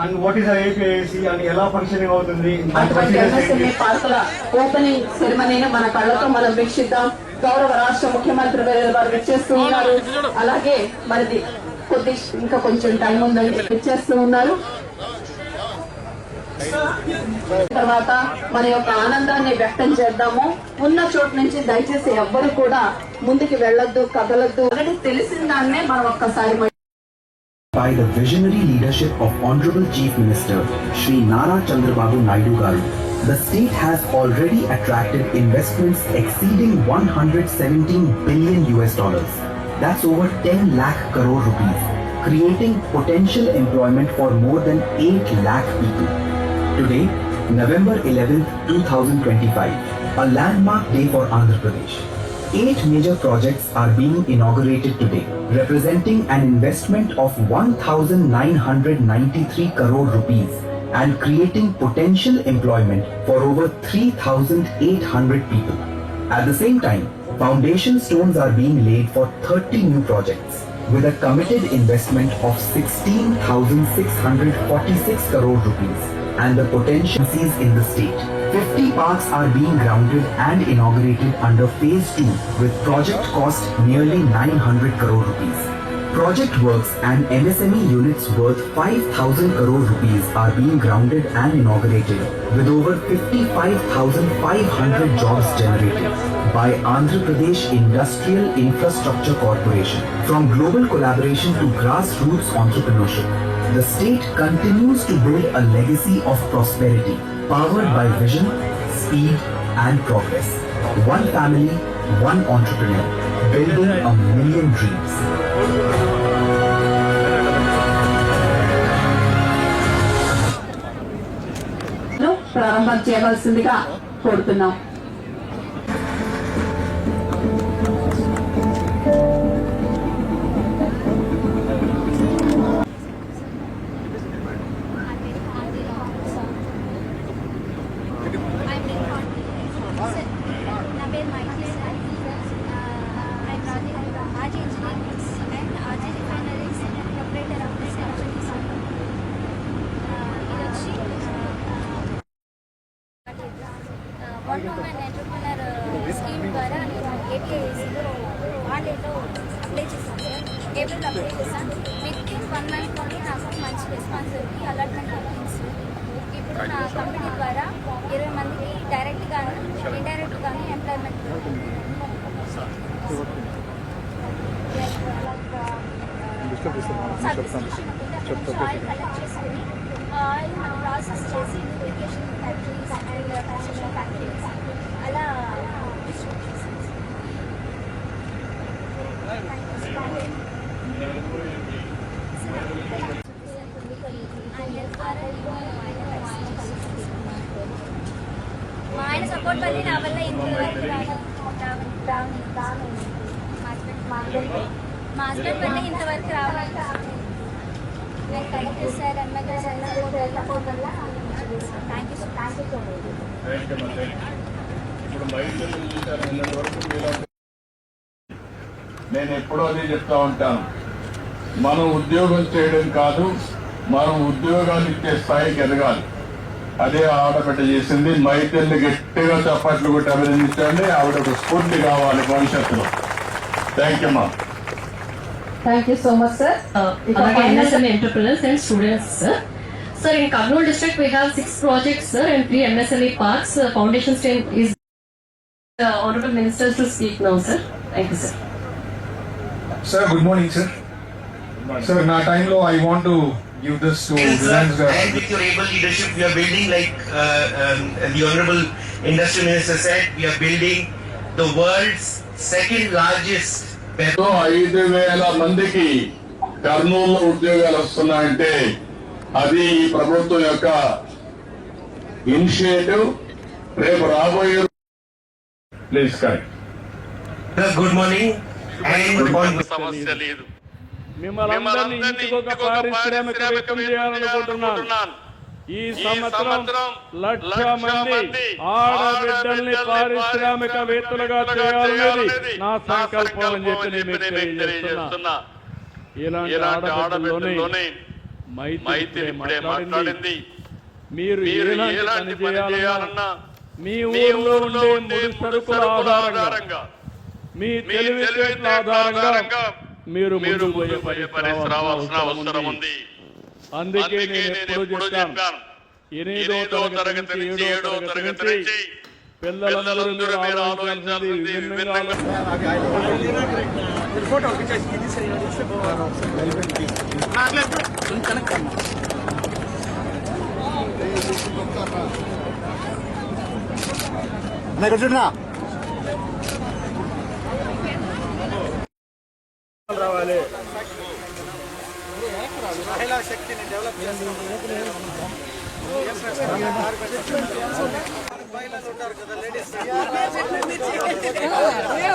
And what is APIC and ఎలా functioning అవుతుంది? అటువంటి ఎంఎస్ఎంఏ పార్కుల ఓపెనింగ్ సెరమనీని మన కళ్ళతో మనం వీక్షిద్దాం. గౌరవ రాష్ట్ర ముఖ్యమంత్రి వారు విచ్చేస్తూ ఉన్నారు. అలాగే మరిది కొద్ది ఇంకా కొంచెం టైం ఉందని విచ్చేస్తూ ఉన్నారు. తర్వాత మన యొక్క ఆనందాన్ని వ్యక్తం చేద్దాము. ఉన్న చోటు నుంచి దయచేసి ఎవ్వరు కూడా ముందుకు వెళ్ళొద్దు కదలొద్దు. తెలిసిన దాన్నే మనం ఒక్కసారి by the visionary leadership of Honorable Chief Minister Sri Nara Chandrababu Naidu Garu, the state has already attracted investments exceeding 117 billion US dollars. That's over 10 lakh crore rupees, creating potential employment for more than 8 lakh people. Today, November 11th, 2025, a landmark day for Andhra Pradesh. Eight major projects are being inaugurated today, representing an investment of 1,993 crore rupees and creating potential employment for over 3,800 people. At the same time, foundation stones are being laid for 30 new projects with a committed investment of 16,646 crore rupees and the potentials in the state. 50 parks are being grounded and inaugurated under phase 2 with project cost nearly 900 crore rupees. Project works and MSME units worth 5,000 crore rupees are being grounded and inaugurated with over 55,500 jobs generated by Andhra Pradesh Industrial Infrastructure Corporation. From global collaboration to grassroots entrepreneurship, the state continues to build a legacy of prosperity powered by vision, speed, and progress. One family, one entrepreneur, building a million dreams. ప్రారంభం చేయవలసిందిగా కోరుతున్నాం one women entrepreneur scheme ద్వారా నేను ఏపీఐసీలో ఆన్లైన్లో apply చేశాను April apply చేశాను within one మంత్లోనే నాకు మంచి రెస్పాన్స్ దొరికి అలాట్మెంట్ సార్ ఇప్పుడు నా కంపెనీ ద్వారా ఇరవై మందికి డైరెక్ట్ గాను ఇండైరెక్ట్ గాను ఎంప్లాయ్మెంట్ సబ్స్క్రిప్షన్ కలెక్ట్ చేసుకుని ఆయిల్ మనం ప్రాసెస్ చేసి duplication factories and construction factories అలా డిస్ట్రిబ్యూట్ చేస్తాం మా ఆయన సపోర్ట్ వల్ల నా వల్ల ఇంతవరకు రావడం మా హస్బెండ్ వల్ల ఇంతవరకు రావాలి నేను collector sir MLA sir thank you thank you ఇప్పుడు నేను ఎప్పుడో అది చెప్తా ఉంటాను. మనం ఉద్యోగం చేయడం కాదు మనం ఉద్యోగాలు ఇచ్చే స్థాయికి ఎదగాలి. అదే ఆడబిడ్డ చేసింది మైతల్ని గట్టిగా చప్పట్లు కొట్టి అభినందించండి. ఆవిడ ఒక స్ఫూర్తి కావాలి భవిష్యత్తులో. థ్యాంక్ యూ మా Thank you so much, sir. Uh, MSME entrepreneurs and students, sir. Sir, in Karnal district, we have six projects, sir, and three MSME parks. The foundation stream is the uh, honorable ministers to speak now, sir. Thank you, sir. Sir, good morning, sir. Sir, now time low, I want to give this to yes, Reliance. And with your able leadership, we are building, like uh, um, the honorable industry minister said, we are building the world's second largest so ఐదు వేల మందికి కర్నూలులో ఉద్యోగాలు వస్తున్నాయంటే అది ఈ ప్రభుత్వం యొక్క ఇనిషియేటివ్. రేపు రాబోయే ప్లీజ్ కరెక్ట్. And on సమస్య లేదు. మిమ్మల్ని ఇంటికి ఒక పారిశ్రామికవేత్తం చేయాలనుకుంటున్నాను ఈ సంవత్సరం లక్ష మంది ఆడబిడ్డల్ని పారిశ్రామికవేత్తలుగా చేయాలనేది నా సంకల్పం అని చెప్పి నేను తెలియజేస్తున్నా. ఇలాంటి మైత్రి ఇప్పుడే మాట్లాడింది. మీరు ఎలాంటి పని చేయాలన్నా మీ ఊర్లో ఉండే ముడి సరుకుల ఆధారంగా మీ తెలివితేటల ఆధారంగా మీరు ముందుకు పోయే పరిస్థితి రావాల్సిన అవసరం ఉంది. అందుకే నేను ఎప్పుడు చెప్పాను ఎనిమిదో తరగతి నుంచి ఏడో తరగతి నుంచి పిల్లలందరూ మీరు ఆలోచించాల్సింది విభిన్నంగా రావాలి